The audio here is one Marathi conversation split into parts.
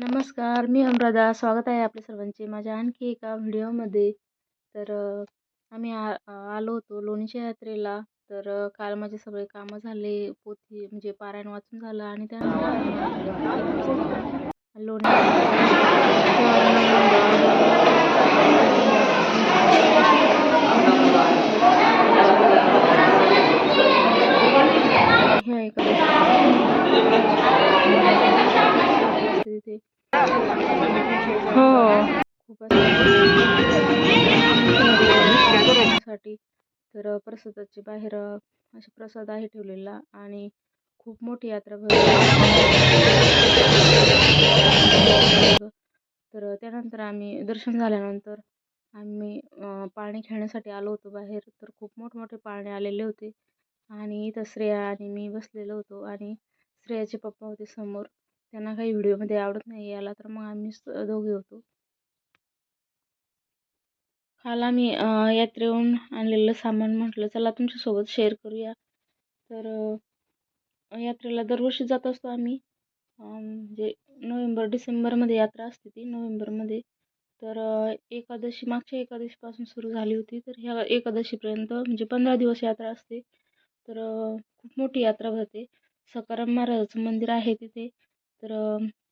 नमस्कार मी अनुराधा. स्वागत आहे आपल्या सर्वांचे. माझ्या आणखी एका व्हिडिओमध्ये. तर आम्ही आ आलो होतो लोणीच्या यात्रेला. तर काल माझे सगळे कामं झाले. पोथी म्हणजे पारायण वाचून झालं आणि त्या लोणी तर प्रसादाची बाहेर असे प्रसाद आहे ठेवलेला आणि खूप मोठी यात्रा भरली. तर त्यानंतर आम्ही दर्शन झाल्यानंतर आम्ही पाणी खेळण्यासाठी आलो होतो बाहेर. तर खूप मोठमोठे पाळणे आलेले होते आणि इथं श्रेया आणि मी बसलेलो होतो आणि श्रेयाचे पप्पा होते समोर. त्यांना काही व्हिडिओमध्ये आवडत नाही याला तर मग आम्ही स- दोघे होतो. काल आम्ही यात्रेहून आणलेलं सामान म्हटलं चला तुमच्यासोबत शेअर करूया. तर यात्रेला दरवर्षी जात असतो आम्ही. म्हणजे नोव्हेंबर डिसेंबरमध्ये यात्रा असते ती नोव्हेंबरमध्ये. तर एकादशी मागच्या एकादशीपासून सुरू झाली होती. तर ह्या एकादशीपर्यंत म्हणजे पंधरा दिवस यात्रा असते. तर खूप मोठी यात्रा भरते. सकाराम महाराजाचं मंदिर आहे तिथे. तर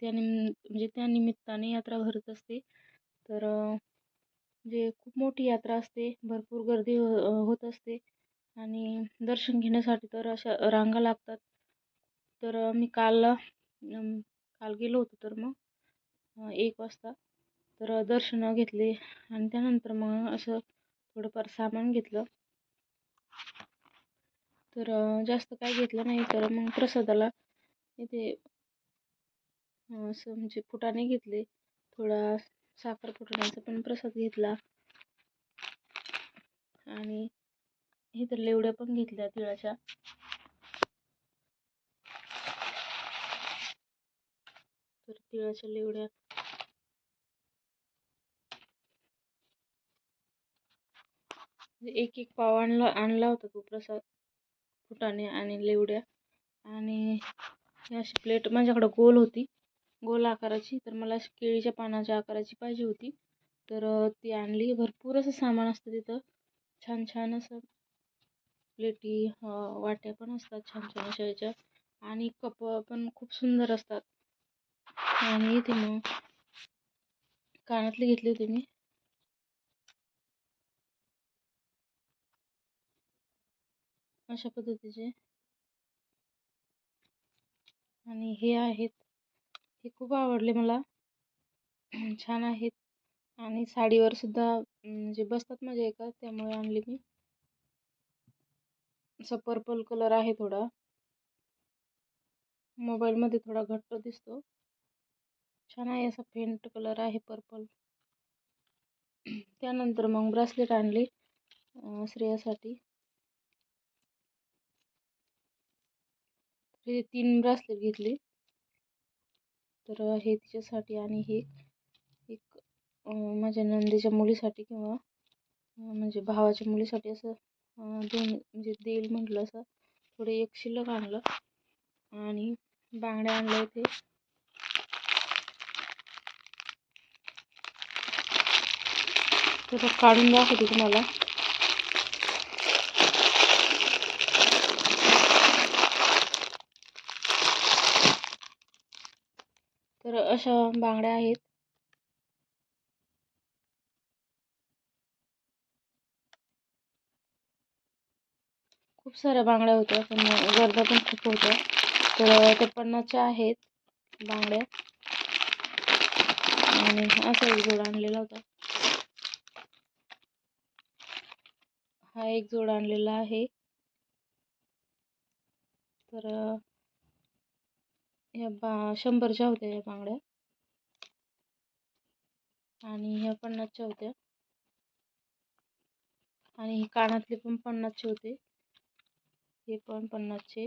त्यानिम म्हणजे त्या निमित्ताने यात्रा भरत असते. तर म्हणजे खूप मोठी यात्रा असते. भरपूर गर्दी हो होत असते. आणि दर्शन घेण्यासाठी तर अशा रांगा लागतात. तर मी काल काल गेलो होतो तर मग एक वाजता तर दर्शनं घेतले. आणि त्यानंतर मग असं थोडंफार सामान घेतलं. तर जास्त काय घेतलं नाही. तर मग प्रसादाला इथे असं म्हणजे फुटाणे घेतले. थोडा साखर फुटाण्याचा पण प्रसाद घेतला. आणि इथं लेवड्या पण घेतल्या तिळाच्या. तर तिळाच्या लेवड्या. म्हणजे एक एक पाव आणला आणला होता तो प्रसाद फुटाणे आणि लेवड्या. आणि ही अशी प्लेट माझ्याकडं गोल होती. गोल आकाराची तर मला अशी केळीच्या पानाच्या आकाराची पाहिजे होती. तर ती आणली. भरपूर असं सामान असतं तिथं. छान छान असं प्लेटी वाट्या पण असतात छान छान अशा याच्या. आणि कप पण खूप सुंदर असतात. आणि ते मग कानातले घेतले होते मी. अशा पद्धतीचे. आणि हे आहेत. हे खूप आवडले मला. छान आहेत. आणि साडीवर सुद्धा अं, म्हणजे बसतात माझ्या एका त्यामुळे आणली मी. असा पर्पल कलर आहे थोडा. मोबाईलमध्ये थोडा घट्ट दिसतो. छान आहे असा फेंट कलर आहे पर्पल त्यानंतर मग ब्रासलेट आणली श्रेयासाठी. हे तीन ब्रासलेट घेतले. तर हे तिच्यासाठी आणि हे एक माझ्या नंदेच्या मुलीसाठी किंवा म्हणजे भावाच्या मुलीसाठी असं दोन म्हणजे देईल म्हटलं असं थोडे एक शिल्लक आणलं आणि बांगड्या आणल्या इथे. तर काढून दाखवते तुम्हाला. तर अशा बांगड्या आहेत. खूप साऱ्या बांगड्या होत्या पण गर्दा पण खूप होत्या. तर त्या पन्नासच्या आहेत बांगड्या. आणि असा एक जोड आणलेला होता. हा एक जोड आणलेला आहे. तर ह्या बा शंभरच्या होत्या ह्या बांगड्या. आणि ह्या पन्नासच्या होत्या. आणि हे कानातले पण पन्नासचे होते. हे पण पन्नासचे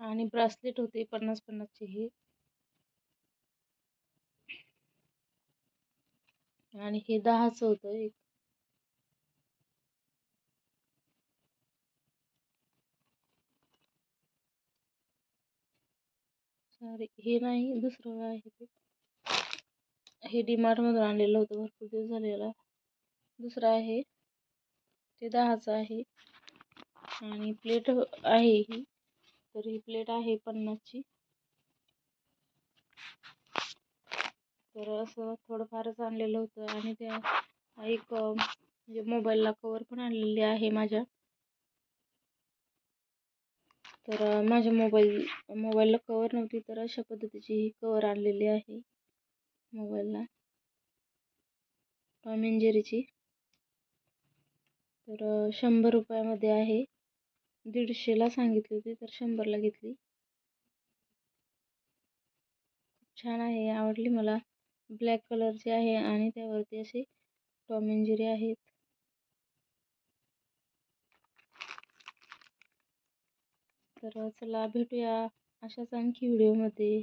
आणि ब्रासलेट होते पन्नास पन्नासचे हे. आणि हे दहाचं होतं एक. अरे हे नाही दुसरं आहे ते? हे डीमार्टमधून आणलेलं होतं भरपूर दिवस झालेला. दुसरं आहे ते दहाचं आहे. आणि प्लेट आहे ही. तर ही प्लेट आहे पन्नासची. तर असं थोडंफारच आणलेलं होतं. आणि त्या एक म्हणजे मोबाईलला कवर पण आणलेली आहे माझ्या. तर माझ्या मोबाईल मोबाईलला कवर नव्हती तर अशा पद्धतीची ही कवर आणलेली आहे मोबाईलला. टॉम अँड जेरीची तर शंभर रुपयामध्ये आहे. दीडशेला सांगितली होती तर शंभरला घेतली. खूप छान आहे आवडली मला. ब्लॅक कलरची आहे आणि त्यावरती असे टॉम अँड जेरी आहेत. तर चला भेटूया अशाच आणखी व्हिडिओमध्ये